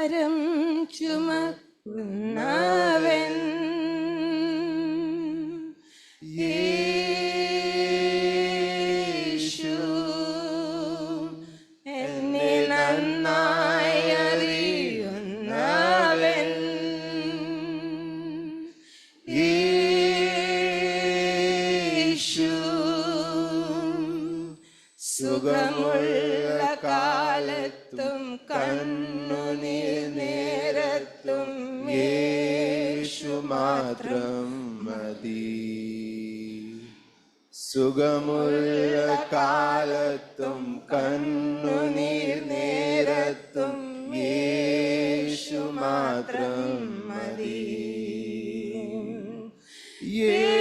ഭാരം ചുമക്കുന്നവൻ. യേശു എന്നെ നന്നായി അറിയുന്നവൻ. യേശു സുഖമുള്ള കാലത്തും കണ്ണുനീർ നേരത്തും യേശു മാത്രം മതി. സുഖമുള്ള കാലത്തും കണ്ണുനീർ നേരത്തും യേശു മാത്രം മതി. യേശു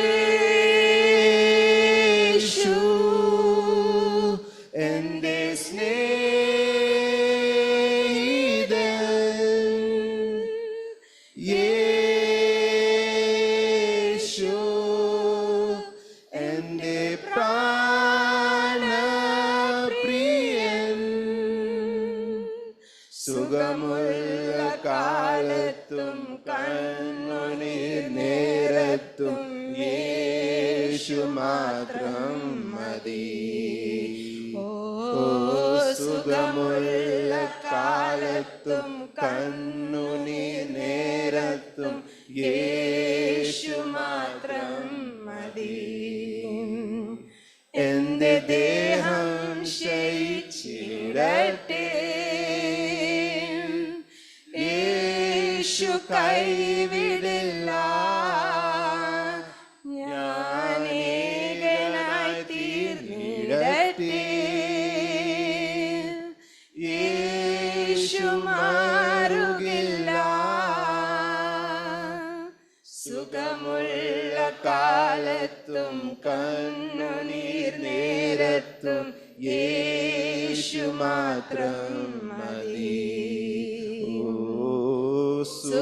സുഖമുള്ള കാലത്തും കണ്ണുനീർ നേരത്തും യേശു മാത്രം മതി. ഓ സുഖമുള്ള കാലത്തും കണ്ണുനീർ നേരത്തും യേശു മാത്രം മതി. എന്റെ ദേഹം ക്ഷയിച്ചിടട്ടെ കൈവിടില്ല. ഞാൻ ഏകനായി തീർന്നിടട്ടെ യേശു സുഖമുള്ള കാലത്തും കണ്ണുനീർ നേരത്തും യേശു മാത്രം.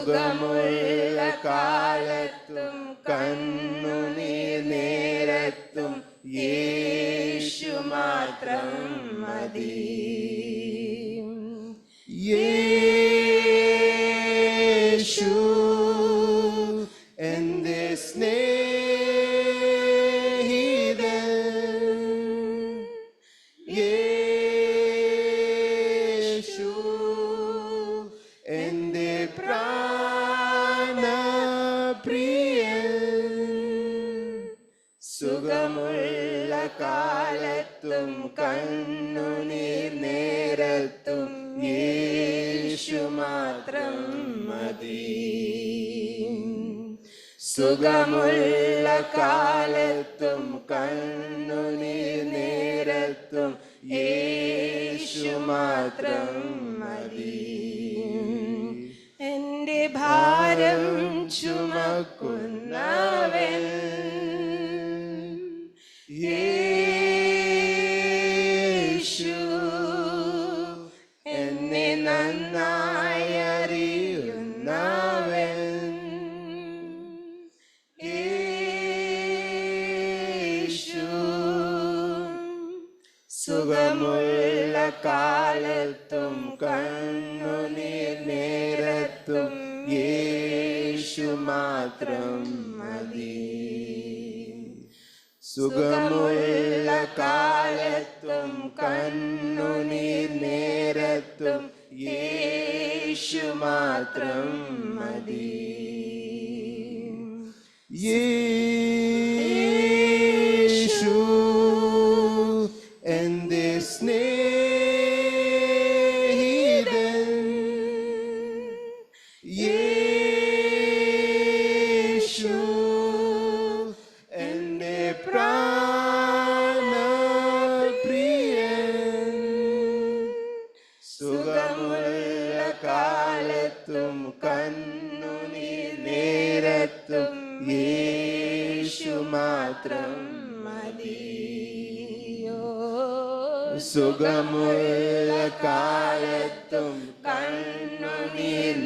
സുഖമുള്ള കാലത്തും കണ്ണുനീർ നേരത്തും യേശു കാലത്തും കണ്ണുനീർ നേരത്തും യേശു മാത്രം മതി. സുഖമുള്ള കാലത്തും കണ്ണുനീർ നേരത്തും യേശു മാത്രം മതി. എന്റെ ഭാരം ചുമക്കുന്നവൻ യേശു സുഖമുള്ള കാലത്തും കണ്ണുനീർ നേരത്തും യേശു മാത്രം മതി. സുഖമുള്ള കാലത്തും കണ്ണുനീർ നേരത്തും യേശു മാത്രം മതി. യേശു സുഖമുള്ള കാലത്തും കണ്ണുനീർ നേരത്തും യേശു മാത്രം മതിയോ? സുഖമുള്ള കാലത്തും കണ്ണുനീർ